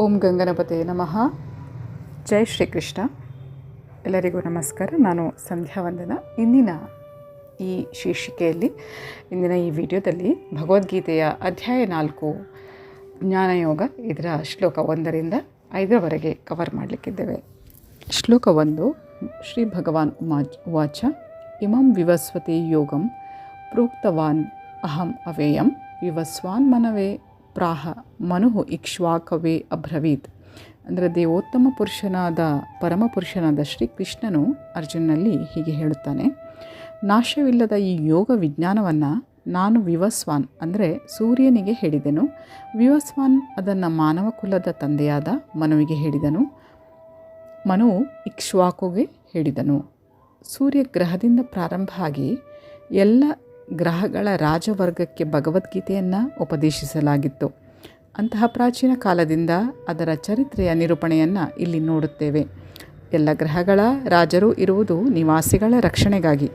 ಓಂ ಗಂಗನಪತೆ ನಮಃ. ಜೈ ಶ್ರೀಕೃಷ್ಣ. ಎಲ್ಲರಿಗೂ ನಮಸ್ಕಾರ. ನಾನು ಸಂಧ್ಯಾ ವಂದನ ಇಂದಿನ ಈ ಶೀರ್ಷಿಕೆಯಲ್ಲಿ, ಇಂದಿನ ಈ ವಿಡಿಯೋದಲ್ಲಿ ಭಗವದ್ಗೀತೆಯ ಅಧ್ಯಾಯ ನಾಲ್ಕು, ಜ್ಞಾನಯೋಗ ಇದರ ಶ್ಲೋಕ ಒಂದರಿಂದ ಐದರವರೆಗೆ ಕವರ್ ಮಾಡಲಿಕ್ಕಿದ್ದೇವೆ. ಶ್ಲೋಕ ಒಂದು, ಶ್ರೀ ಭಗವಾನ್ ಉಮಾಚ್ ಉವಾಚ, ಇಮಂ ವಿವಸ್ವತಿ ಯೋಗಂ ಪ್ರೋಕ್ತವಾನ್ ಅಹಂ ಅವೇಯಂ ವಿವಸ್ವಾನ್ ಮನವೇ ಪ್ರಾಹ ಮನುಹು ಇಕ್ಷ್ವಾಕವೇ ಅಬ್ರವೀತ್. ಅಂದರೆ ದೇವೋತ್ತಮ ಪುರುಷನಾದ ಪರಮಪುರುಷನಾದ ಶ್ರೀಕೃಷ್ಣನು ಅರ್ಜುನಲ್ಲಿ ಹೀಗೆ ಹೇಳುತ್ತಾನೆ, ನಾಶವಿಲ್ಲದ ಈ ಯೋಗ ವಿಜ್ಞಾನವನ್ನು ನಾನು ವಿವಸ್ವಾನ್, ಅಂದರೆ ಸೂರ್ಯನಿಗೆ ಹೇಳಿದೆನು. ವಿವಸ್ವಾನ್ ಅದನ್ನು ಮಾನವ ಕುಲದ ತಂದೆಯಾದ ಮನುವಿಗೆ ಹೇಳಿದನು. ಮನು ಇಕ್ಷ್ವಾಕುಗೆ ಹೇಳಿದನು. ಸೂರ್ಯ ಗ್ರಹದಿಂದ ಪ್ರಾರಂಭ ಆಗಿ ಎಲ್ಲ ಗ್ರಹಗಳ ರಾಜವರ್ಗಕ್ಕೆ ಭಗವದ್ಗೀತೆಯನ್ನು ಉಪದೇಶಿಸಲಾಗಿತ್ತು. ಅಂತಹ ಪ್ರಾಚೀನ ಕಾಲದಿಂದ ಅದರ ಚರಿತ್ರೆಯ ನಿರೂಪಣೆಯನ್ನು ಇಲ್ಲಿ ನೋಡುತ್ತೇವೆ. ಎಲ್ಲ ಗ್ರಹಗಳ ರಾಜರು ಇರುವುದು ನಿವಾಸಿಗಳ ರಕ್ಷಣೆಗಾಗಿ.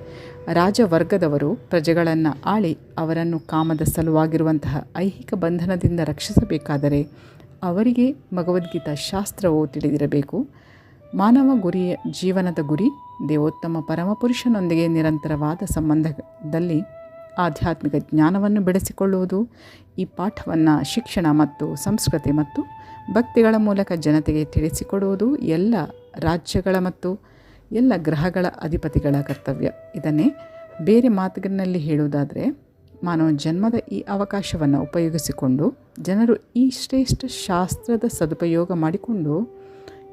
ರಾಜವರ್ಗದವರು ಪ್ರಜೆಗಳನ್ನು ಆಳಿ ಅವರನ್ನು ಕಾಮದ ಸಲುವಾಗಿರುವಂತಹ ಐಹಿಕ ಬಂಧನದಿಂದ ರಕ್ಷಿಸಬೇಕಾದರೆ ಅವರಿಗೆ ಭಗವದ್ಗೀತಾ ಶಾಸ್ತ್ರವು ತಿಳಿದಿರಬೇಕು. ಮಾನವ ಗುರಿಯ ಜೀವನದ ಗುರಿ ದೇವೋತ್ತಮ ಪರಮಪುರುಷನೊಂದಿಗೆ ನಿರಂತರವಾದ ಸಂಬಂಧದಲ್ಲಿ ಆಧ್ಯಾತ್ಮಿಕ ಜ್ಞಾನವನ್ನು ಬೆಳೆಸಿಕೊಳ್ಳುವುದು, ಈ ಪಾಠವನ್ನು ಶಿಕ್ಷಣ ಮತ್ತು ಸಂಸ್ಕೃತಿ ಮತ್ತು ಭಕ್ತಿಗಳ ಮೂಲಕ ಜನತೆಗೆ ತಿಳಿಸಿಕೊಡುವುದು ಎಲ್ಲ ರಾಜ್ಯಗಳ ಮತ್ತು ಎಲ್ಲ ಗ್ರಹಗಳ ಅಧಿಪತಿಗಳ ಕರ್ತವ್ಯ. ಇದನ್ನೇ ಬೇರೆ ಮಾತುಗಳಲ್ಲಿ ಹೇಳುವುದಾದರೆ, ಮಾನವ ಜನ್ಮದ ಈ ಅವಕಾಶವನ್ನು ಉಪಯೋಗಿಸಿಕೊಂಡು, ಜನರು ಈ ಶ್ರೇಷ್ಠ ಶಾಸ್ತ್ರದ ಸದುಪಯೋಗ ಮಾಡಿಕೊಂಡು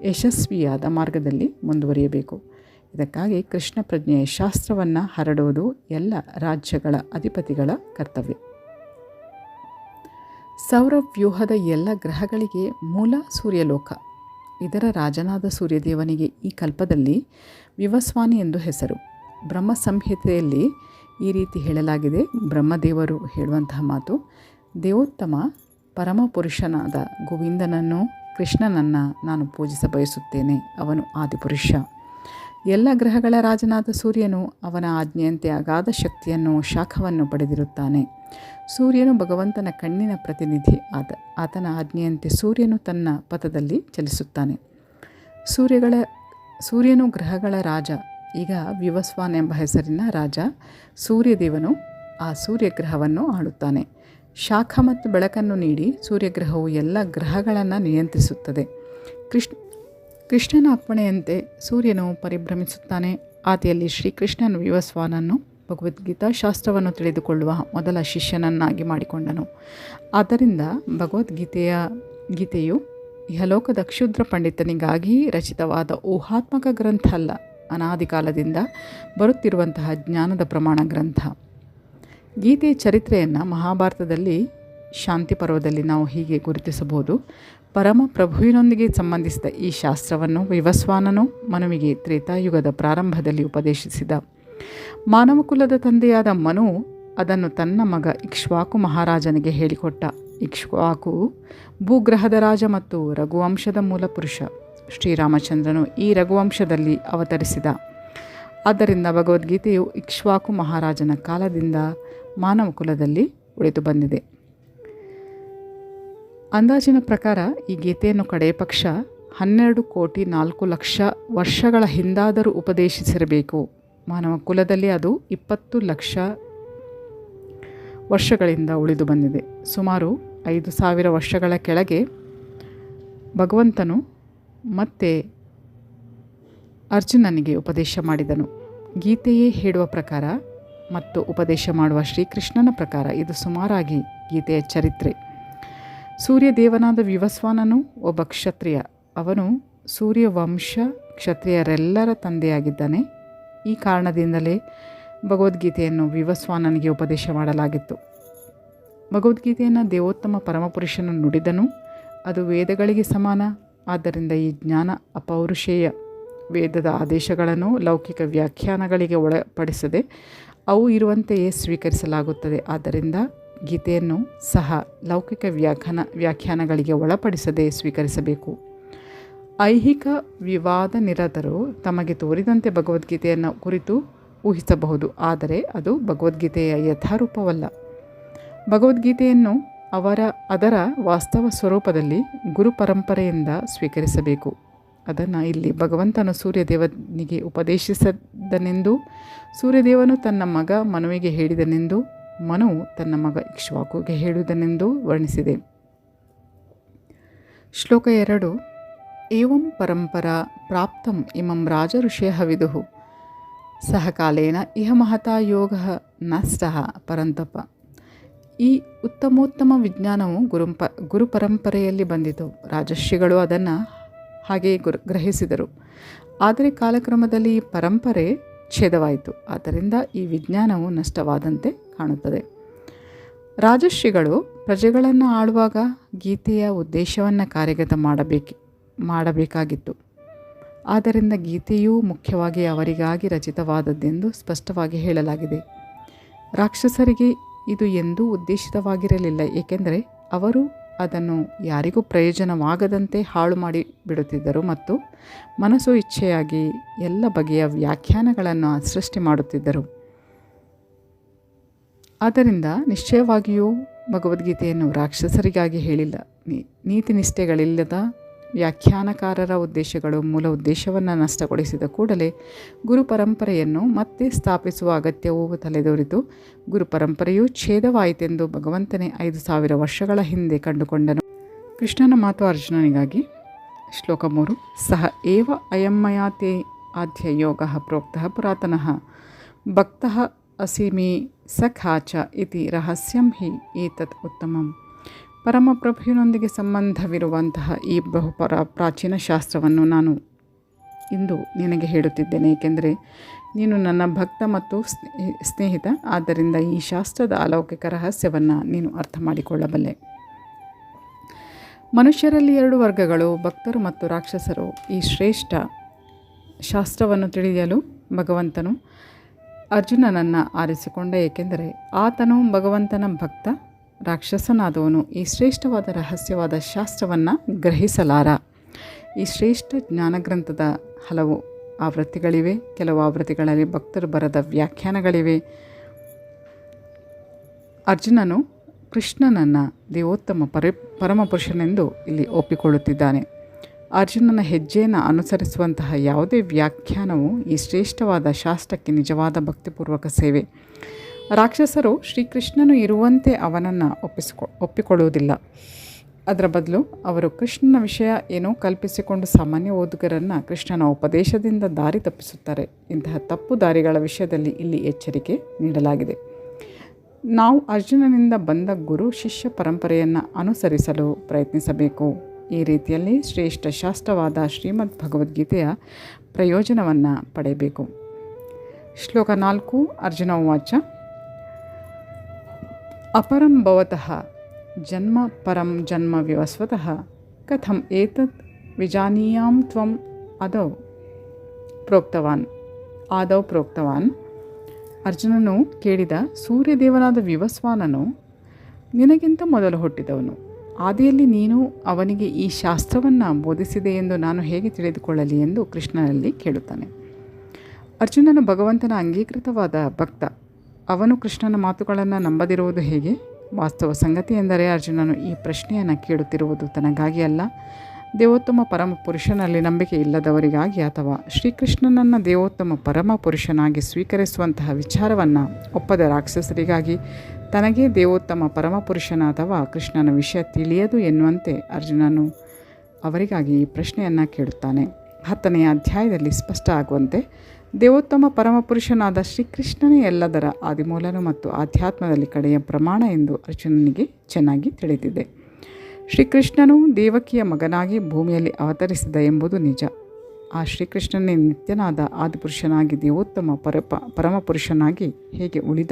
ಯಶಸ್ವಿಯಾದ ಮಾರ್ಗದಲ್ಲಿ ಮುಂದುವರಿಯಬೇಕು. ಇದಕ್ಕಾಗಿ ಕೃಷ್ಣ ಪ್ರಜ್ಞೆಯ ಶಾಸ್ತ್ರವನ್ನು ಹರಡುವುದು ಎಲ್ಲ ರಾಜ್ಯಗಳ ಅಧಿಪತಿಗಳ ಕರ್ತವ್ಯ. ಸೌರವ್ಯೂಹದ ಎಲ್ಲ ಗ್ರಹಗಳಿಗೆ ಮೂಲ ಸೂರ್ಯಲೋಕ. ಇದರ ರಾಜನಾದ ಸೂರ್ಯದೇವನಿಗೆ ಈ ಕಲ್ಪದಲ್ಲಿ ವಿವಸ್ವಾನಿ ಎಂದು ಹೆಸರು. ಬ್ರಹ್ಮ ಸಂಹಿತೆಯಲ್ಲಿ ಈ ರೀತಿ ಹೇಳಲಾಗಿದೆ. ಬ್ರಹ್ಮದೇವರು ಹೇಳುವಂತಹ ಮಾತು, ದೇವೋತ್ತಮ ಪರಮಪುರುಷನಾದ ಗೋವಿಂದನನ್ನು ಕೃಷ್ಣನನ್ನು ನಾನು ಪೂಜಿಸ ಬಯಸುತ್ತೇನೆ ಅವನು ಆದಿಪುರುಷ. ಎಲ್ಲ ಗ್ರಹಗಳ ರಾಜನಾದ ಸೂರ್ಯನು ಅವನ ಆಜ್ಞೆಯಂತೆ ಅಗಾಧ ಶಕ್ತಿಯನ್ನು, ಶಾಖವನ್ನು ಪಡೆದಿರುತ್ತಾನೆ. ಸೂರ್ಯನು ಭಗವಂತನ ಕಣ್ಣಿನ ಪ್ರತಿನಿಧಿ ಆದ, ಆತನ ಆಜ್ಞೆಯಂತೆ ಸೂರ್ಯನು ತನ್ನ ಪಥದಲ್ಲಿ ಚಲಿಸುತ್ತಾನೆ. ಸೂರ್ಯಗಳ, ಸೂರ್ಯನು ಗ್ರಹಗಳ ರಾಜ, ಈಗ ವಿವಸ್ವಾನ್ ಎಂಬ ಹೆಸರಿನ ರಾಜ, ಸೂರ್ಯದೇವನು ಆ ಸೂರ್ಯಗ್ರಹವನ್ನು ಆಳುತ್ತಾನೆ. ಶಾಖ ಮತ್ತು ಬೆಳಕನ್ನು ನೀಡಿ ಸೂರ್ಯಗ್ರಹವು ಎಲ್ಲ ಗ್ರಹಗಳನ್ನು ನಿಯಂತ್ರಿಸುತ್ತದೆ. ಕೃಷ್ಣ ಕೃಷ್ಣನ ಅಪ್ಪಣೆಯಂತೆ ಸೂರ್ಯನು ಪರಿಭ್ರಮಿಸುತ್ತಾನೆ. ಆದಿಯಲ್ಲಿ ಶ್ರೀಕೃಷ್ಣನು ವಿವಸ್ವಾನನ್ನು ಭಗವದ್ಗೀತಾ ಶಾಸ್ತ್ರವನ್ನು ತಿಳಿದುಕೊಳ್ಳುವ ಮೊದಲ ಶಿಷ್ಯನನ್ನಾಗಿ ಮಾಡಿಕೊಂಡನು. ಆದ್ದರಿಂದ ಭಗವದ್ಗೀತೆಯ ಗೀತೆಯು ಇಹಲೋಕದ ಕ್ಷುದ್ರ ಪಂಡಿತನಿಗಾಗಿ ರಚಿತವಾದ ಊಹಾತ್ಮಕ ಗ್ರಂಥ ಅಲ್ಲ ಅನಾದಿ ಕಾಲದಿಂದ ಬರುತ್ತಿರುವಂತಹ ಜ್ಞಾನದ ಪ್ರಮಾಣ ಗ್ರಂಥ. ಗೀತೆಯ ಚರಿತ್ರೆಯನ್ನು ಮಹಾಭಾರತದಲ್ಲಿ ಶಾಂತಿ ಪರ್ವದಲ್ಲಿ ನಾವು ಹೀಗೆ ಗುರುತಿಸಬಹುದು. ಪರಮ ಪ್ರಭುವಿನೊಂದಿಗೆ ಸಂಬಂಧಿಸಿದ ಈ ಶಾಸ್ತ್ರವನ್ನು ವಿವಸ್ವಾನನು ಮನುವಿಗೆ ತ್ರೇತಾಯುಗದ ಪ್ರಾರಂಭದಲ್ಲಿ ಉಪದೇಶಿಸಿದ. ಮಾನವಕುಲದ ತಂದೆಯಾದ ಮನು ಅದನ್ನು ತನ್ನ ಮಗ ಇಕ್ಷ್ವಾಕು ಮಹಾರಾಜನಿಗೆ ಹೇಳಿಕೊಟ್ಟ. ಇಕ್ಷ್ವಾಕು ಭೂಗ್ರಹದ ರಾಜ ಮತ್ತು ರಘುವಂಶದ ಮೂಲ ಪುರುಷ. ಶ್ರೀರಾಮಚಂದ್ರನು ಈ ರಘುವಂಶದಲ್ಲಿ ಅವತರಿಸಿದ. ಆದ್ದರಿಂದ ಭಗವದ್ಗೀತೆಯು ಇಕ್ಷ್ವಾಕು ಮಹಾರಾಜನ ಕಾಲದಿಂದ ಮಾನವಕುಲದಲ್ಲಿ ಉಳಿದು ಬಂದಿದೆ. ಅಂದಾಜಿನ ಪ್ರಕಾರ ಈ ಗೀತೆಯನ್ನು ಕಡೆಯ ಪಕ್ಷ ಹನ್ನೆರಡು ಕೋಟಿ ನಾಲ್ಕು ಲಕ್ಷ ವರ್ಷಗಳ ಹಿಂದಾದರೂ ಉಪದೇಶಿಸಿರಬೇಕು. ಮಾನವ ಕುಲದಲ್ಲಿ ಅದು ಇಪ್ಪತ್ತು ಲಕ್ಷ ವರ್ಷಗಳಿಂದ ಉಳಿದು ಬಂದಿದೆ. ಸುಮಾರು ಐದು ಸಾವಿರ ವರ್ಷಗಳ ಕೆಳಗೆ ಭಗವಂತನು ಮತ್ತೆ ಅರ್ಜುನನಿಗೆ ಉಪದೇಶ ಮಾಡಿದನು. ಗೀತೆಯೇ ಹೇಳುವ ಪ್ರಕಾರ ಮತ್ತು ಉಪದೇಶ ಮಾಡುವ ಶ್ರೀಕೃಷ್ಣನ ಪ್ರಕಾರ ಇದು ಸುಮಾರಾಗಿ ಗೀತೆಯ ಚರಿತ್ರೆ. ಸೂರ್ಯದೇವನಾದ ವಿವಸ್ವಾನನು ಒಬ್ಬ ಕ್ಷತ್ರಿಯ. ಅವನು ಸೂರ್ಯವಂಶ ಕ್ಷತ್ರಿಯರೆಲ್ಲರ ತಂದೆಯಾಗಿದ್ದಾನೆ. ಈ ಕಾರಣದಿಂದಲೇ ಭಗವದ್ಗೀತೆಯನ್ನು ವಿವಸ್ವಾನನಿಗೆ ಉಪದೇಶ ಮಾಡಲಾಗಿತ್ತು. ಭಗವದ್ಗೀತೆಯನ್ನು ದೇವೋತ್ತಮ ಪರಮಪುರುಷನು ನುಡಿದನು. ಅದು ವೇದಗಳಿಗೆ ಸಮಾನ. ಆದ್ದರಿಂದ ಈ ಜ್ಞಾನ ಅಪೌರುಷೇಯ. ವೇದದ ಆದೇಶಗಳನ್ನು ಲೌಕಿಕ ವ್ಯಾಖ್ಯಾನಗಳಿಗೆ ಒಳಪಡಿಸದೆ ಅವು ಇರುವಂತೆಯೇ ಸ್ವೀಕರಿಸಲಾಗುತ್ತದೆ. ಆದ್ದರಿಂದ ಗೀತೆಯನ್ನು ಸಹ ಲೌಕಿಕ ವ್ಯಾಖ್ಯಾನ, ವ್ಯಾಖ್ಯಾನಗಳಿಗೆ ಒಳಪಡಿಸದೆ ಸ್ವೀಕರಿಸಬೇಕು. ಐಹಿಕ ವಿವಾದ ನಿರತರು ತಮಗೆ ತೋರಿದಂತೆ ಭಗವದ್ಗೀತೆಯನ್ನು ಕುರಿತು ಊಹಿಸಬಹುದು, ಆದರೆ ಅದು ಭಗವದ್ಗೀತೆಯ ಯಥಾರೂಪವಲ್ಲ. ಭಗವದ್ಗೀತೆಯನ್ನು ಅವರ, ಅದರ ವಾಸ್ತವ ಸ್ವರೂಪದಲ್ಲಿ ಗುರುಪರಂಪರೆಯಿಂದ ಸ್ವೀಕರಿಸಬೇಕು. ಅದನ್ನು ಇಲ್ಲಿ ಭಗವಂತನು ಸೂರ್ಯದೇವನಿಗೆ ಉಪದೇಶಿಸದನೆಂದು, ಸೂರ್ಯದೇವನು ತನ್ನ ಮಗ ಮನುವಿಗೆ ಹೇಳಿದನೆಂದು ಮನು ತನ್ನ ಮಗ ಇಕ್ಷ್ವಾಕುಗೆ ಹೇಳುವುದನೆಂದು ವರ್ಣಿಸಿದೆ. ಶ್ಲೋಕ ಎರಡು, ಏವಂ ಪರಂಪರಾ ಪ್ರಾಪ್ತಂ ಇಮಂ ರಾಜ ಋಷಯ ಸಹಕಾಲೇನ ಇಹ ಮಹತಾ ಯೋಗ ನಷ್ಟ ಪರಂತಪ. ಈ ಉತ್ತಮೋತ್ತಮ ವಿಜ್ಞಾನವು ಗುರುಂಪ, ಗುರು ಪರಂಪರೆಯಲ್ಲಿ ಬಂದಿತು. ರಾಜರ್ಷಿಗಳು ಅದನ್ನು ಹಾಗೆಯೇ ಗುರು, ಗ್ರಹಿಸಿದರು. ಆದರೆ ಕಾಲಕ್ರಮದಲ್ಲಿ ಪರಂಪರೆ ಛೇದವಾಯಿತು ಆದ್ದರಿಂದ ಈ ವಿಜ್ಞಾನವು ನಷ್ಟವಾದಂತೆ ಕಾಣುತ್ತದೆ. ರಾಜಶ್ರೀಗಳು ಪ್ರಜೆಗಳನ್ನು ಆಳುವಾಗ ಗೀತೆಯ ಉದ್ದೇಶವನ್ನು ಕಾರ್ಯಗತ ಮಾಡಬೇಕು, ಮಾಡಬೇಕಾಗಿತ್ತು. ಆದ್ದರಿಂದ ಗೀತೆಯೂ ಮುಖ್ಯವಾಗಿ ಅವರಿಗಾಗಿ ರಚಿತವಾದದ್ದೆಂದು ಸ್ಪಷ್ಟವಾಗಿ ಹೇಳಲಾಗಿದೆ. ರಾಕ್ಷಸರಿಗೆ ಇದು ಎಂದೂ ಉದ್ದೇಶಿತವಾಗಿರಲಿಲ್ಲ, ಏಕೆಂದರೆ ಅವರು ಅದನ್ನು ಯಾರಿಗೂ ಪ್ರಯೋಜನವಾಗದಂತೆ ಹಾಳು ಮಾಡಿ ಬಿಡುತ್ತಿದ್ದರು ಮತ್ತು ಮನಸ್ಸು ಇಚ್ಛೆಯಾಗಿ ಎಲ್ಲ ಬಗೆಯ ವ್ಯಾಖ್ಯಾನಗಳನ್ನು ಸೃಷ್ಟಿ ಮಾಡುತ್ತಿದ್ದರು. ಆದ್ದರಿಂದ ನಿಶ್ಚಯವಾಗಿಯೂ ಭಗವದ್ಗೀತೆಯನ್ನು ರಾಕ್ಷಸರಿಗಾಗಿ ಹೇಳಿಲ್ಲ. ನೀತಿ ನಿಷ್ಠೆಗಳಿಲ್ಲದ ವ್ಯಾಖ್ಯಾನಕಾರರ ಉದ್ದೇಶಗಳು ಮೂಲ ಉದ್ದೇಶವನ್ನು ನಷ್ಟಗೊಳಿಸಿದ ಕೂಡಲೇ ಗುರು ಪರಂಪರೆಯನ್ನು ಮತ್ತೆ ಸ್ಥಾಪಿಸುವ ಅಗತ್ಯವೂ ತಲೆದೋರಿತು. ಗುರು ಪರಂಪರೆಯು ಛೇದವಾಯಿತೆಂದು ಭಗವಂತನೇ ಐದು ಸಾವಿರ ವರ್ಷಗಳ ಹಿಂದೆ ಕಂಡುಕೊಂಡನು. ಕೃಷ್ಣನ ಮಾತು ಅರ್ಜುನನಿಗಾಗಿ. ಶ್ಲೋಕ ಮೂರು. ಸಹ ಏವ ಅಯಮ್ಮಯಾತೆ ಆದ್ಯ ಯೋಗ ಪ್ರೋಕ್ತ ಪುರಾತನಃ. ಭಕ್ತ ಅಸಿಮಿ ಸಖಾಚ ಇತಿ ರಹಸ್ಯಂ ಹಿ ಏತತ್ ಉತ್ತಮಂ. ಪರಮಪ್ರಭುವಿನೊಂದಿಗೆ ಸಂಬಂಧವಿರುವಂತಹ ಈ ಬಹುಪರ ಪ್ರಾಚೀನ ಶಾಸ್ತ್ರವನ್ನು ನಾನು ಇಂದು ನಿನಗೆ ಹೇಳುತ್ತಿದ್ದೇನೆ. ಏಕೆಂದರೆ ನೀನು ನನ್ನ ಭಕ್ತ ಮತ್ತು ಸ್ನೇಹಿತ. ಆದ್ದರಿಂದ ಈ ಶಾಸ್ತ್ರದ ಅಲೌಕಿಕ ರಹಸ್ಯವನ್ನು ನೀನು ಅರ್ಥ ಮಾಡಿಕೊಳ್ಳಬಲ್ಲೆ ಮನುಷ್ಯರಲ್ಲಿ ಎರಡು ವರ್ಗಗಳು, ಭಕ್ತರು ಮತ್ತು ರಾಕ್ಷಸರು. ಈ ಶ್ರೇಷ್ಠ ಶಾಸ್ತ್ರವನ್ನು ತಿಳಿಯಲು ಭಗವಂತನು ಅರ್ಜುನನನ್ನು ಆರಿಸಿಕೊಂಡ. ಏಕೆಂದರೆ ಆತನು ಭಗವಂತನ ಭಕ್ತ ರಾಕ್ಷಸನಾದವನು ಈ ಶ್ರೇಷ್ಠವಾದ ರಹಸ್ಯವಾದ ಶಾಸ್ತ್ರವನ್ನು ಗ್ರಹಿಸಲಾರ. ಈ ಶ್ರೇಷ್ಠ ಜ್ಞಾನಗ್ರಂಥದ ಹಲವು ಆವೃತ್ತಿಗಳಿವೆ, ಕೆಲವು ಆವೃತ್ತಿಗಳಲ್ಲಿ ಭಕ್ತರು ಬರದ ವ್ಯಾಖ್ಯಾನಗಳಿವೆ. ಅರ್ಜುನನು ಕೃಷ್ಣನನ್ನು ದೇವೋತ್ತಮ ಪರಿ, ಪರಮಪುರುಷನೆಂದು ಇಲ್ಲಿ ಒಪ್ಪಿಕೊಳ್ಳುತ್ತಿದ್ದಾನೆ. ಅರ್ಜುನನ ಹೆಜ್ಜೆಯನ್ನು ಅನುಸರಿಸುವಂತಹ ಯಾವುದೇ ವ್ಯಾಖ್ಯಾನವು ಈ ಶ್ರೇಷ್ಠವಾದ ಶಾಸ್ತ್ರಕ್ಕೆ ನಿಜವಾದ ಭಕ್ತಿಪೂರ್ವಕ ಸೇವೆ. ರಾಕ್ಷಸರು ಶ್ರೀಕೃಷ್ಣನು ಇರುವಂತೆ ಅವನನ್ನು ಒಪ್ಪಿಸಿಕೊ, ಒಪ್ಪಿಕೊಳ್ಳುವುದಿಲ್ಲ. ಅದರ ಬದಲು ಅವರು ಕೃಷ್ಣನ ವಿಷಯ ಏನೋ ಕಲ್ಪಿಸಿಕೊಂಡು ಸಾಮಾನ್ಯ ಓದುಗರನ್ನು ಕೃಷ್ಣನ ಉಪದೇಶದಿಂದ ದಾರಿ ತಪ್ಪಿಸುತ್ತಾರೆ. ಇಂತಹ ತಪ್ಪು ದಾರಿಗಳ ವಿಷಯದಲ್ಲಿ ಇಲ್ಲಿ ಎಚ್ಚರಿಕೆ ನೀಡಲಾಗಿದೆ. ನಾವು ಅರ್ಜುನನಿಂದ ಬಂದ ಗುರು ಶಿಷ್ಯ ಪರಂಪರೆಯನ್ನು ಅನುಸರಿಸಲು ಪ್ರಯತ್ನಿಸಬೇಕು. ಈ ರೀತಿಯಲ್ಲಿ ಶ್ರೇಷ್ಠ ಶಾಸ್ತ್ರವಾದ ಶ್ರೀಮದ್ ಭಗವದ್ಗೀತೆಯ ಪ್ರಯೋಜನವನ್ನು ಪಡೆಯಬೇಕು. ಶ್ಲೋಕ ನಾಲ್ಕು, ಅರ್ಜುನ ವಾಚ ಅಪರಂ ಭವತಃ ಜನ್ಮ ಪರಂ ಜನ್ಮ ವಿವಸ್ವತಃ ಕಥಂ ಏತತ್ ವಿಜಾನೀಯಾಂ ತ್ವಂ ಅದೌ ಪ್ರೋಕ್ತವಾನ್ ಆದೌ ಪ್ರೋಕ್ತವಾನ್ ಅರ್ಜುನನು ಕೇಳಿದ ಸೂರ್ಯದೇವನಾದ ವಿವಸ್ವಾನನು, ನಿನಗಿಂತ ಮೊದಲು ಹುಟ್ಟಿದವನು. ಆದಿಯಲ್ಲಿ ನೀನು ಅವನಿಗೆ ಈ ಶಾಸ್ತ್ರವನ್ನು ಬೋಧಿಸಿದೆ ಎಂದು ನಾನು ಹೇಗೆ ತಿಳಿದುಕೊಳ್ಳಲಿ? ಎಂದು ಕೃಷ್ಣನಲ್ಲಿ ಕೇಳುತ್ತಾನೆ. ಅರ್ಜುನನು ಭಗವಂತನ ಅಂಗೀಕೃತವಾದ ಭಕ್ತ. ಅವನು ಕೃಷ್ಣನ ಮಾತುಗಳನ್ನು ನಂಬದಿರುವುದು ಹೇಗೆ? ವಾಸ್ತವ ಸಂಗತಿ ಎಂದರೆ ಅರ್ಜುನನು ಈ ಪ್ರಶ್ನೆಯನ್ನು ಕೇಳುತ್ತಿರುವುದು ತನಗಾಗಿ ಅಲ್ಲ. ದೇವೋತ್ತಮ ಪರಮ ಪುರುಷನಲ್ಲಿ ನಂಬಿಕೆ ಇಲ್ಲದವರಿಗಾಗಿ ಅಥವಾ ಶ್ರೀಕೃಷ್ಣನನ್ನು ದೇವೋತ್ತಮ ಪರಮ ಪುರುಷನಾಗಿ ಸ್ವೀಕರಿಸುವಂತಹ ವಿಚಾರವನ್ನು ಒಪ್ಪದ ರಾಕ್ಷಸರಿಗಾಗಿ ತನಗೇ ದೇವೋತ್ತಮ ಪರಮಪುರುಷನ ಅಥವಾ ಕೃಷ್ಣನ ವಿಷಯ ತಿಳಿಯದು ಎನ್ನುವಂತೆ ಅರ್ಜುನನು ಅವರಿಗಾಗಿ ಈ ಪ್ರಶ್ನೆಯನ್ನು ಕೇಳುತ್ತಾನೆ. ಹತ್ತನೆಯ ಅಧ್ಯಾಯದಲ್ಲಿ ಸ್ಪಷ್ಟ ಆಗುವಂತೆ ದೇವೋತ್ತಮ ಪರಮಪುರುಷನಾದ ಶ್ರೀಕೃಷ್ಣನೇ ಎಲ್ಲದರ ಆದಿಮೂಲನು ಮತ್ತು ಆಧ್ಯಾತ್ಮದಲ್ಲಿ ಕಡೆಯ ಪ್ರಮಾಣ ಎಂದು ಅರ್ಜುನನಿಗೆ ಚೆನ್ನಾಗಿ ತಿಳಿದಿದೆ. ಶ್ರೀಕೃಷ್ಣನು ದೇವಕಿಯ ಮಗನಾಗಿ ಭೂಮಿಯಲ್ಲಿ ಅವತರಿಸಿದ ಎಂಬುದು ನಿಜ. ಆ ಶ್ರೀಕೃಷ್ಣನೇ ನಿತ್ಯನಾದ ಆದಿಪುರುಷನಾಗಿ ದೇವೋತ್ತಮ ಪರಪ ಪರಮಪುರುಷನಾಗಿ ಹೇಗೆ ಉಳಿದ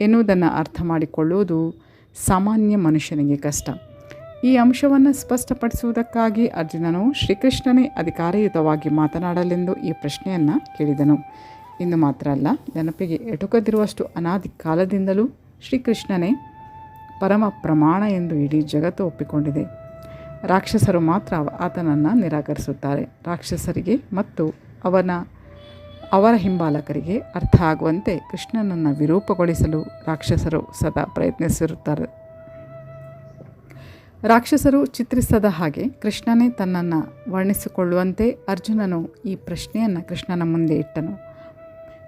ಎನ್ನುವುದನ್ನು ಅರ್ಥ ಮಾಡಿಕೊಳ್ಳುವುದು ಸಾಮಾನ್ಯ ಮನುಷ್ಯನಿಗೆ ಕಷ್ಟ. ಈ ಅಂಶವನ್ನು ಸ್ಪಷ್ಟಪಡಿಸುವುದಕ್ಕಾಗಿ ಅರ್ಜುನನು ಶ್ರೀಕೃಷ್ಣನೇ ಅಧಿಕಾರಯುತವಾಗಿ ಮಾತನಾಡಲೆಂದು ಈ ಪ್ರಶ್ನೆಯನ್ನು ಕೇಳಿದನು. ಇಂದು ಮಾತ್ರ ಅಲ್ಲ ನೆನಪಿಗೆ ಎಟುಕದಿರುವಷ್ಟು ಅನಾದಿ ಕಾಲದಿಂದಲೂ ಶ್ರೀಕೃಷ್ಣನೇ ಪರಮ ಪ್ರಮಾಣ ಎಂದು ಇಡೀ ಜಗತ್ತು ಒಪ್ಪಿಕೊಂಡಿದೆ. ರಾಕ್ಷಸರು ಮಾತ್ರ ಆತನನ್ನು ನಿರಾಕರಿಸುತ್ತಾರೆ. ರಾಕ್ಷಸರಿಗೆ ಮತ್ತು ಅವನ, ಅವರ ಹಿಂಬಾಲಕರಿಗೆ ಅರ್ಥ ಆಗುವಂತೆ ಕೃಷ್ಣನನ್ನು ವಿರೂಪಗೊಳಿಸಲು ರಾಕ್ಷಸರು ಸದಾ ಪ್ರಯತ್ನಿಸಿರುತ್ತಾರೆ. ರಾಕ್ಷಸರು ಚಿತ್ರಿಸದ ಹಾಗೆ ಕೃಷ್ಣನೇ ತನ್ನನ್ನು ವರ್ಣಿಸಿಕೊಳ್ಳುವಂತೆ ಅರ್ಜುನನು ಈ ಪ್ರಶ್ನೆಯನ್ನು ಕೃಷ್ಣನ ಮುಂದೆ ಇಟ್ಟನು.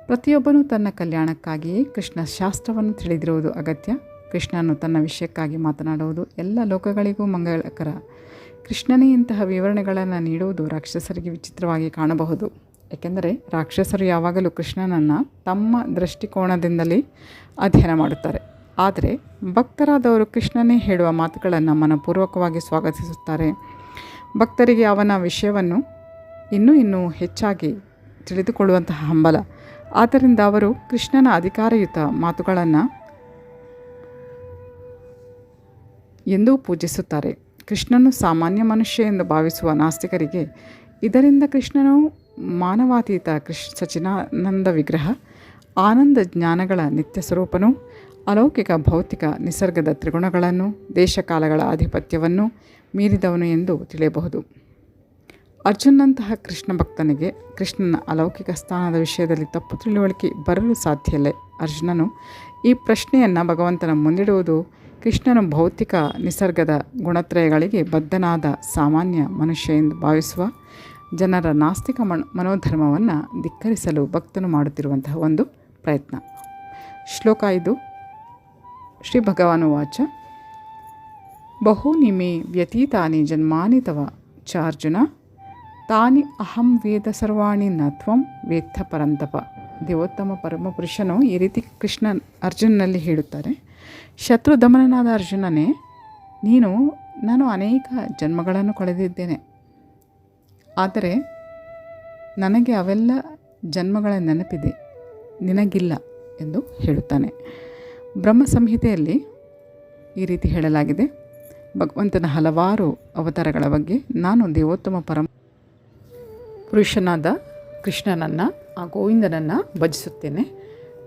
ಪ್ರತಿಯೊಬ್ಬನೂ ತನ್ನ ಕಲ್ಯಾಣಕ್ಕಾಗಿಯೇ ಕೃಷ್ಣ ಶಾಸ್ತ್ರವನ್ನು ತಿಳಿದಿರುವುದು ಅಗತ್ಯ. ಕೃಷ್ಣನು ತನ್ನ ವಿಷಯಕ್ಕಾಗಿ ಮಾತನಾಡುವುದು ಎಲ್ಲ ಲೋಕಗಳಿಗೂ ಮಂಗಳಕರ. ಕೃಷ್ಣನೇ ಇಂತಹ ವಿವರಣೆಗಳನ್ನು ನೀಡುವುದು ರಾಕ್ಷಸರಿಗೆ ವಿಚಿತ್ರವಾಗಿ ಕಾಣಬಹುದು. ಏಕೆಂದರೆ ರಾಕ್ಷಸರು ಯಾವಾಗಲೂ ಕೃಷ್ಣನನ್ನು ತಮ್ಮ ದೃಷ್ಟಿಕೋನದಿಂದಲೇ ಅಧ್ಯಯನ ಮಾಡುತ್ತಾರೆ. ಆದರೆ ಭಕ್ತರಾದವರು ಕೃಷ್ಣನೇ ಹೇಳುವ ಮಾತುಗಳನ್ನು ಮನಪೂರ್ವಕವಾಗಿ ಸ್ವಾಗತಿಸುತ್ತಾರೆ. ಭಕ್ತರಿಗೆ ಅವನ ವಿಷಯವನ್ನು ಇನ್ನೂ ಇನ್ನೂ ಹೆಚ್ಚಾಗಿ ತಿಳಿದುಕೊಳ್ಳುವಂತಹ ಹಂಬಲ. ಆದ್ದರಿಂದ ಅವರು ಕೃಷ್ಣನ ಅಧಿಕಾರಯುತ ಮಾತುಗಳನ್ನು ಎಂದೂ ಪೂಜಿಸುತ್ತಾರೆ. ಕೃಷ್ಣನು ಸಾಮಾನ್ಯ ಮನುಷ್ಯ ಎಂದು ಭಾವಿಸುವ ನಾಸ್ತಿಕರಿಗೆ ಇದರಿಂದ ಕೃಷ್ಣನು ಮಾನವಾತೀತ ಕೃಷ್ ಸಚಿನಾನಂದ ವಿಗ್ರಹ, ಆನಂದ ಜ್ಞಾನಗಳ ನಿತ್ಯ ಸ್ವರೂಪನು ಅಲೌಕಿಕ ಭೌತಿಕ ನಿಸರ್ಗದ ತ್ರಿಗುಣಗಳನ್ನು, ದೇಶಕಾಲಗಳ ಆಧಿಪತ್ಯವನ್ನು ಮೀರಿದವನು ಎಂದು ತಿಳಿಯಬಹುದು. ಅರ್ಜುನ್ನಂತಹ ಕೃಷ್ಣ ಭಕ್ತನಿಗೆ ಕೃಷ್ಣನ ಅಲೌಕಿಕ ಸ್ಥಾನದ ವಿಷಯದಲ್ಲಿ ತಪ್ಪು ತಿಳುವಳಿಕೆ ಬರಲು ಸಾಧ್ಯ ಇಲ್ಲ. ಅರ್ಜುನನು ಈ ಪ್ರಶ್ನೆಯನ್ನು ಭಗವಂತನ ಮುಂದಿಡುವುದು ಕೃಷ್ಣನು ಭೌತಿಕ ನಿಸರ್ಗದ ಗುಣತ್ರಯಗಳಿಗೆ ಬದ್ಧನಾದ ಸಾಮಾನ್ಯ ಮನುಷ್ಯ ಎಂದು ಭಾವಿಸುವ ಜನರ ನಾಸ್ತಿಕ ಮನ್, ಮನೋಧರ್ಮವನ್ನು ಧಿಕ್ಕರಿಸಲು ಭಕ್ತನು ಮಾಡುತ್ತಿರುವಂತಹ ಒಂದು ಪ್ರಯತ್ನ. ಶ್ಲೋಕ ಇದು ಶ್ರೀ ಭಗವಾನ್ ವಾಚ. ಬಹೂನಿ ಮೇ ವ್ಯತೀತಾನಿ ಜನ್ಮಾನಿ ತವ ಚಾರ್ಜುನ. ತಾನಿ ಅಹಂ ವೇದ ಸರ್ವಾಣಿ ನ ತ್ವಂ ಪರಂತಪ. ದೇವೋತ್ತಮ ಪರಮಪುರುಷನು ಈ ರೀತಿ ಕೃಷ್ಣ ಅರ್ಜುನಲ್ಲಿ ಹೇಳುತ್ತಾರೆ. ಶತ್ರು ದಮನನಾದ ಅರ್ಜುನನೇ, ನೀನು, ನಾನು ಅನೇಕ ಜನ್ಮಗಳನ್ನು ಕಳೆದಿದ್ದೇನೆ. ಆದರೆ ನನಗೆ ಅವೆಲ್ಲ ಜನ್ಮಗಳ ನೆನಪಿದೆ. ನಿನಗಿಲ್ಲ ಎಂದು ಹೇಳುತ್ತಾನೆ. ಬ್ರಹ್ಮ ಸಂಹಿತೆಯಲ್ಲಿ ಈ ರೀತಿ ಹೇಳಲಾಗಿದೆ. ಭಗವಂತನ ಹಲವಾರು ಅವತಾರಗಳ ಬಗ್ಗೆ ನಾನು ದೇವೋತ್ತಮ ಪರಮ ಪುರುಷನಾದ ಕೃಷ್ಣನನ್ನು ಆ ಗೋವಿಂದನನ್ನು ಭಜಿಸುತ್ತೇನೆ.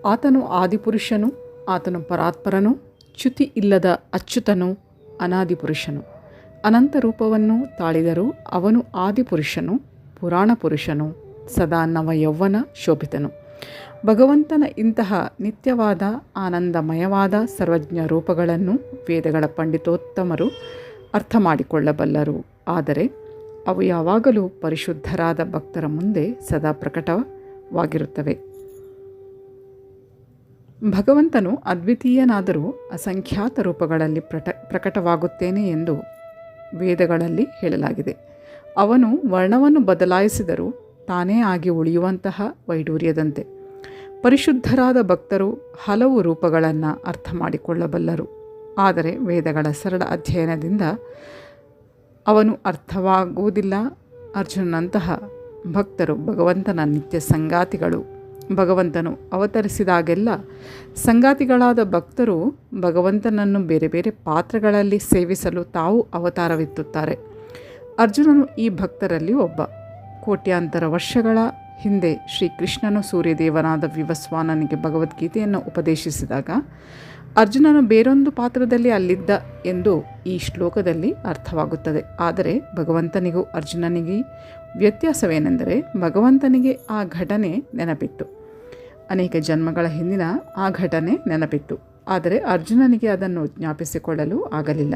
ಆತನು ಆದಿಪುರುಷನು, ಆತನು ಪರಾತ್ಪರನು, ಚ್ಯುತಿ ಇಲ್ಲದ ಅಚ್ಯುತನು ಅನಾದಿ ಪುರುಷನು ಅನಂತ ರೂಪವನ್ನು ತಾಳಿದರೂ ಅವನು ಆದಿಪುರುಷನು, ಪುರಾಣ ಪುರುಷನು, ಸದಾ ನವ ಯೌವನ ಶೋಭಿತನು. ಭಗವಂತನ ಇಂತಹ ನಿತ್ಯವಾದ, ಆನಂದಮಯವಾದ ಸರ್ವಜ್ಞ ರೂಪಗಳನ್ನು ವೇದಗಳ ಪಂಡಿತೋತ್ತಮರು ಅರ್ಥ ಮಾಡಿಕೊಳ್ಳಬಲ್ಲರು. ಆದರೆ, ಅವು ಯಾವಾಗಲೂ ಪರಿಶುದ್ಧರಾದ ಭಕ್ತರ ಮುಂದೆ ಸದಾ ಪ್ರಕಟವಾಗಿರುತ್ತವೆ. ಭಗವಂತನು ಅದ್ವಿತೀಯನಾದರೂ ಅಸಂಖ್ಯಾತ ರೂಪಗಳಲ್ಲಿ ಪ್ರಟ, ಪ್ರಕಟವಾಗುತ್ತೇನೆ ಎಂದು ವೇದಗಳಲ್ಲಿ ಹೇಳಲಾಗಿದೆ. ಅವನು ವರ್ಣವನ್ನು ಬದಲಾಯಿಸಿದರೂ ತಾನೇ ಆಗಿ ಉಳಿಯುವಂತಹ ವೈಡೂರ್ಯದಂತೆ. ಪರಿಶುದ್ಧರಾದ ಭಕ್ತರು ಹಲವು ರೂಪಗಳನ್ನು ಅರ್ಥ ಮಾಡಿಕೊಳ್ಳಬಲ್ಲರು. ಆದರೆ ವೇದಗಳ ಸರಳ ಅಧ್ಯಯನದಿಂದ ಅವನು ಅರ್ಥವಾಗುವುದಿಲ್ಲ. ಅರ್ಜುನನಂತಹ ಭಕ್ತರು ಭಗವಂತನ ನಿತ್ಯ ಸಂಗಾತಿಗಳು. ಭಗವಂತನು ಅವತರಿಸಿದಾಗೆಲ್ಲ ಸಂಗಾತಿಗಳಾದ ಭಕ್ತರು ಭಗವಂತನನ್ನು ಬೇರೆ ಬೇರೆ ಪಾತ್ರಗಳಲ್ಲಿ ಸೇವಿಸಲು ತಾವು ಅವತಾರವೆತ್ತುತ್ತಾರೆ. ಅರ್ಜುನನು ಈ ಭಕ್ತರಲ್ಲಿ ಒಬ್ಬ. ಕೋಟ್ಯಾಂತರ ವರ್ಷಗಳ ಹಿಂದೆ ಶ್ರೀಕೃಷ್ಣನು ಸೂರ್ಯದೇವನಾದ ವಿವಸ್ವಾನನಿಗೆ ಭಗವದ್ಗೀತೆಯನ್ನು ಉಪದೇಶಿಸಿದಾಗ, ಅರ್ಜುನನು ಬೇರೊಂದು ಪಾತ್ರದಲ್ಲಿ ಅಲ್ಲಿದ್ದ ಎಂದು ಈ ಶ್ಲೋಕದಲ್ಲಿ ಅರ್ಥವಾಗುತ್ತದೆ. ಆದರೆ ಭಗವಂತನಿಗೂ ಅರ್ಜುನನಿಗೆ ವ್ಯತ್ಯಾಸವೇನೆಂದರೆ ಭಗವಂತನಿಗೆ ಆ ಘಟನೆ ನೆನಪಿತ್ತು. ಅನೇಕ ಜನ್ಮಗಳ ಹಿಂದಿನ ಆ ಘಟನೆ ನೆನಪಿತ್ತು. ಆದರೆ ಅರ್ಜುನನಿಗೆ ಅದನ್ನು ಜ್ಞಾಪಿಸಿಕೊಳ್ಳಲು ಆಗಲಿಲ್ಲ.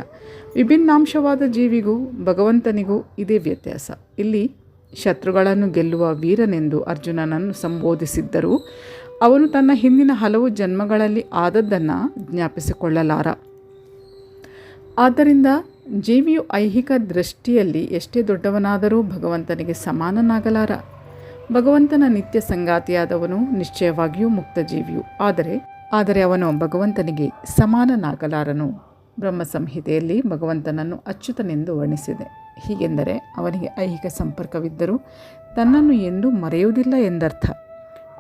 ವಿಭಿನ್ನಾಂಶವಾದ ಜೀವಿಗೂ ಭಗವಂತನಿಗೂ ಇದೇ ವ್ಯತ್ಯಾಸ. ಇಲ್ಲಿ ಶತ್ರುಗಳನ್ನು ಗೆಲ್ಲುವ ವೀರನೆಂದು ಅರ್ಜುನನನ್ನು ಸಂಬೋಧಿಸಿದ್ದರು. ಅವನು ತನ್ನ ಹಿಂದಿನ ಹಲವು ಜನ್ಮಗಳಲ್ಲಿ ಆದದ್ದನ್ನು ಜ್ಞಾಪಿಸಿಕೊಳ್ಳಲಾರ. ಆದ್ದರಿಂದ ಜೀವಿಯು ಐಹಿಕ ದೃಷ್ಟಿಯಲ್ಲಿ ಎಷ್ಟೇ ದೊಡ್ಡವನಾದರೂ ಭಗವಂತನಿಗೆ ಸಮಾನನಾಗಲಾರ. ಭಗವಂತನ ನಿತ್ಯ ಸಂಗಾತಿಯಾದವನು ನಿಶ್ಚಯವಾಗಿಯೂ ಮುಕ್ತ ಜೀವಿಯು. ಆದರೆ ಆದರೆ ಅವನು ಭಗವಂತನಿಗೆ ಸಮಾನನಾಗಲಾರನು. ಬ್ರಹ್ಮ ಸಂಹಿತೆಯಲ್ಲಿ ಭಗವಂತನನ್ನು ಅಚ್ಯುತನೆಂದು ವರ್ಣಿಸಿದೆ. ಹೀಗೆಂದರೆ ಅವನಿಗೆ ಐಹಿಕ ಸಂಪರ್ಕವಿದ್ದರೂ ತನ್ನನ್ನು ಎಂದೂ ಮರೆಯುವುದಿಲ್ಲ ಎಂದರ್ಥ.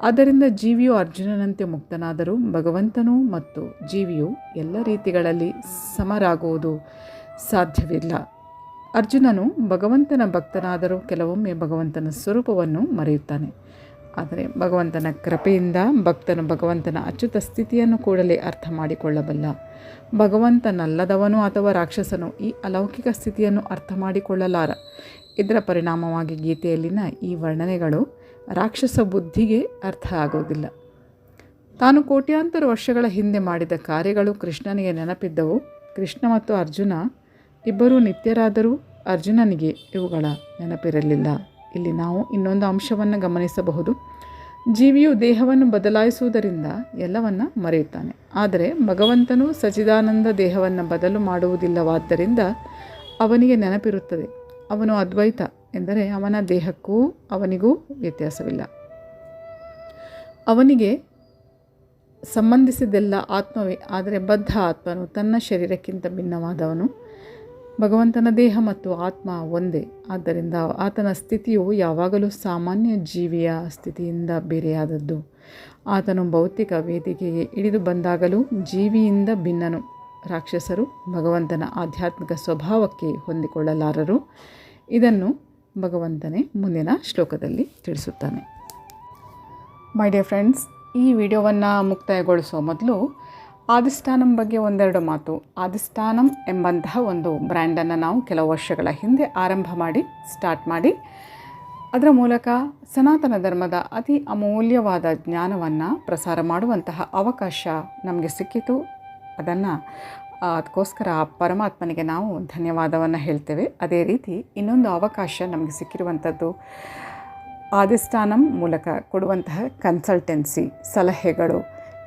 ಆದ್ದರಿಂದ ಜೀವಿಯು ಅರ್ಜುನನಂತೆ ಮುಕ್ತನಾದರೂ ಭಗವಂತನು ಮತ್ತು ಜೀವಿಯು ಎಲ್ಲ ರೀತಿಗಳಲ್ಲಿ ಸಮರಾಗುವುದು ಸಾಧ್ಯವಿಲ್ಲ. ಅರ್ಜುನನು ಭಗವಂತನ ಭಕ್ತನಾದರೂ ಕೆಲವೊಮ್ಮೆ ಭಗವಂತನ ಸ್ವರೂಪವನ್ನು ಮರೆಯುತ್ತಾನೆ. ಆದರೆ ಭಗವಂತನ ಕೃಪೆಯಿಂದ ಭಕ್ತನು ಭಗವಂತನ ಅಚ್ಯುತ ಸ್ಥಿತಿಯನ್ನು ಕೂಡಲೇ ಅರ್ಥ ಮಾಡಿಕೊಳ್ಳಬಲ್ಲ. ಭಗವಂತನಲ್ಲದವನು ಅಥವಾ ರಾಕ್ಷಸನು ಈ ಅಲೌಕಿಕ ಸ್ಥಿತಿಯನ್ನು ಅರ್ಥ ಮಾಡಿಕೊಳ್ಳಲಾರ. ಇದರ ಪರಿಣಾಮವಾಗಿ ಗೀತೆಯಲ್ಲಿನ ಈ ವರ್ಣನೆಗಳು ರಾಕ್ಷಸ ಬುದ್ಧಿಗೆ ಅರ್ಥ ಆಗೋದಿಲ್ಲ. ತಾನು ಕೋಟ್ಯಾಂತರ ವರ್ಷಗಳ ಹಿಂದೆ ಮಾಡಿದ ಕಾರ್ಯಗಳು ಕೃಷ್ಣನಿಗೆ ನೆನಪಿದ್ದವು. ಕೃಷ್ಣ ಮತ್ತು ಅರ್ಜುನ ಇಬ್ಬರೂ ನಿತ್ಯರಾದರೂ ಅರ್ಜುನನಿಗೆ ಇವುಗಳ ನೆನಪಿರಲಿಲ್ಲ. ಇಲ್ಲಿ ನಾವು ಇನ್ನೊಂದು ಅಂಶವನ್ನು ಗಮನಿಸಬಹುದು. ಜೀವಿಯು ದೇಹವನ್ನು ಬದಲಾಯಿಸುವುದರಿಂದ ಎಲ್ಲವನ್ನ ಮರೆಯುತ್ತಾನೆ. ಆದರೆ ಭಗವಂತನು ಸಚಿದಾನಂದ ದೇಹವನ್ನು ಬದಲು ಮಾಡುವುದಿಲ್ಲವಾದ್ದರಿಂದ ಅವನಿಗೆ ನೆನಪಿರುತ್ತದೆ. ಅವನು ಅದ್ವೈತ ಎಂದರೆ ಅವನ ದೇಹಕ್ಕೂ ಅವನಿಗೂ ವ್ಯತ್ಯಾಸವಿಲ್ಲ. ಅವನಿಗೆ ಸಂಬಂಧಿಸಿದೆಲ್ಲ ಆತ್ಮವೇ, ಆದರೆ ಬದ್ಧ ಆತ್ಮನು ತನ್ನ ಶರೀರಕ್ಕಿಂತ ಭಿನ್ನವಾದವನು. ಭಗವಂತನ ದೇಹ ಮತ್ತು ಆತ್ಮ ಒಂದೇ. ಆದ್ದರಿಂದ ಆತನ ಸ್ಥಿತಿಯು ಯಾವಾಗಲೂ ಸಾಮಾನ್ಯ ಜೀವಿಯ ಸ್ಥಿತಿಯಿಂದ ಬೇರೆಯಾದದ್ದು. ಆತನು ಭೌತಿಕ ವೇದಿಕೆಗೆ ಇಳಿದು ಬಂದಾಗಲೂ ಜೀವಿಯಿಂದ ಭಿನ್ನನು. ರಾಕ್ಷಸರು ಭಗವಂತನ ಆಧ್ಯಾತ್ಮಿಕ ಸ್ವಭಾವಕ್ಕೆ ಹೊಂದಿಕೊಳ್ಳಲಾರರು. ಇದನ್ನು ಭಗವಂತನೇ ಮುಂದಿನ ಶ್ಲೋಕದಲ್ಲಿ ತಿಳಿಸುತ್ತಾನೆ. ಮೈ ಡಿಯರ್ ಫ್ರೆಂಡ್ಸ್ ಈ ವಿಡಿಯೋವನ್ನು ಮುಕ್ತಾಯಗೊಳಿಸುವ ಮೊದಲು ಆದಿಷ್ಟಾನಂ ಬಗ್ಗೆ ಒಂದೆರಡು ಮಾತು. ಆದಿಷ್ಠಾನಂ ಎಂಬಂತಹ ಒಂದು ಬ್ರ್ಯಾಂಡನ್ನು ನಾವು ಕೆಲವು ವರ್ಷಗಳ ಹಿಂದೆ ಆರಂಭ ಮಾಡಿ ಸ್ಟಾರ್ಟ್ ಮಾಡಿ. ಅದರ ಮೂಲಕ ಸನಾತನ ಧರ್ಮದ ಅತಿ ಅಮೂಲ್ಯವಾದ ಜ್ಞಾನವನ್ನು ಪ್ರಸಾರ ಮಾಡುವಂತಹ ಅವಕಾಶ ನಮಗೆ ಸಿಕ್ಕಿತು. ಅದನ್ನು ಅದಕ್ಕೋಸ್ಕರ ಪರಮಾತ್ಮನಿಗೆ ನಾವು ಧನ್ಯವಾದವನ್ನು ಹೇಳ್ತೇವೆ. ಅದೇ ರೀತಿ ಇನ್ನೊಂದು ಅವಕಾಶ ನಮಗೆ ಸಿಕ್ಕಿರುವಂಥದ್ದು ಆದಿಷ್ಠಾನಂ ಮೂಲಕ ಕೊಡುವಂತಹ ಕನ್ಸಲ್ಟೆನ್ಸಿ ಸಲಹೆಗಳು,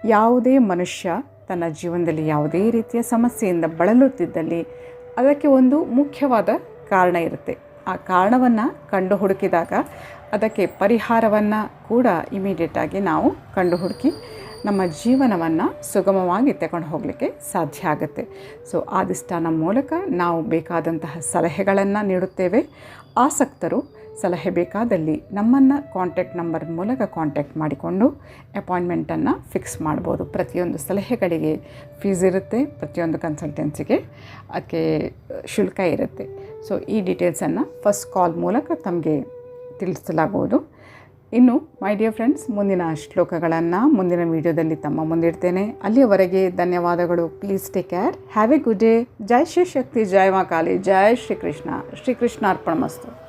ಯಾವುದೇ ಮನುಷ್ಯ ತನ್ನ ಜೀವನದಲ್ಲಿ ಯಾವುದೇ ರೀತಿಯ ಸಮಸ್ಯೆಯಿಂದ ಬಳಲುತ್ತಿದ್ದಲ್ಲಿ ಅದಕ್ಕೆ ಒಂದು ಮುಖ್ಯವಾದ ಕಾರಣ ಇರುತ್ತೆ. ಆ ಕಾರಣವನ್ನು ಕಂಡು ಹುಡುಕಿದಾಗ ಅದಕ್ಕೆ ಪರಿಹಾರವನ್ನು ಕೂಡ ಇಮಿಡಿಯೇಟಾಗಿ ನಾವು ಕಂಡು ಹುಡುಕಿ ನಮ್ಮ ಜೀವನವನ್ನು ಸುಗಮವಾಗಿ ತಗೊಂಡು ಹೋಗಲಿಕ್ಕೆ ಸಾಧ್ಯ ಆಗುತ್ತೆ. ಸೊ ಆದಿಷ್ಟಾನ ಮೂಲಕ ನಾವು ಬೇಕಾದಂತಹ ಸಲಹೆಗಳನ್ನು ನೀಡುತ್ತೇವೆ. ಆಸಕ್ತರು ಸಲಹೆ ಬೇಕಾದಲ್ಲಿ ನಮ್ಮನ್ನು ಕಾಂಟ್ಯಾಕ್ಟ್ ನಂಬರ್ ಮೂಲಕ ಕಾಂಟ್ಯಾಕ್ಟ್ ಮಾಡಿಕೊಂಡು ಅಪಾಯಿಂಟ್ಮೆಂಟನ್ನು ಫಿಕ್ಸ್ ಮಾಡ್ಬೋದು. ಪ್ರತಿಯೊಂದು ಸಲಹೆಗಳಿಗೆ ಫೀಸ್ ಇರುತ್ತೆ, ಪ್ರತಿಯೊಂದು ಕನ್ಸಲ್ಟೆನ್ಸಿಗೆ ಅದಕ್ಕೆ ಶುಲ್ಕ ಇರುತ್ತೆ. ಸೊ ಈ ಡೀಟೇಲ್ಸನ್ನು ಫಸ್ಟ್ ಕಾಲ್ ಮೂಲಕ ತಮಗೆ ತಿಳಿಸಲಾಗುವುದು. ಇನ್ನು ಮೈ ಡಿಯರ್ ಫ್ರೆಂಡ್ಸ್ ಮುಂದಿನ ಶ್ಲೋಕಗಳನ್ನು ಮುಂದಿನ ವಿಡಿಯೋದಲ್ಲಿ ತಮ್ಮ ಮುಂದಿಡ್ತೇನೆ. ಅಲ್ಲಿಯವರೆಗೆ ಧನ್ಯವಾದಗಳು. Please take care have a good day Jai Shri Shakti. Jai Ma Kali. Jai Shrikrishna. Shrikrishna Arpana ಮಸ್ತು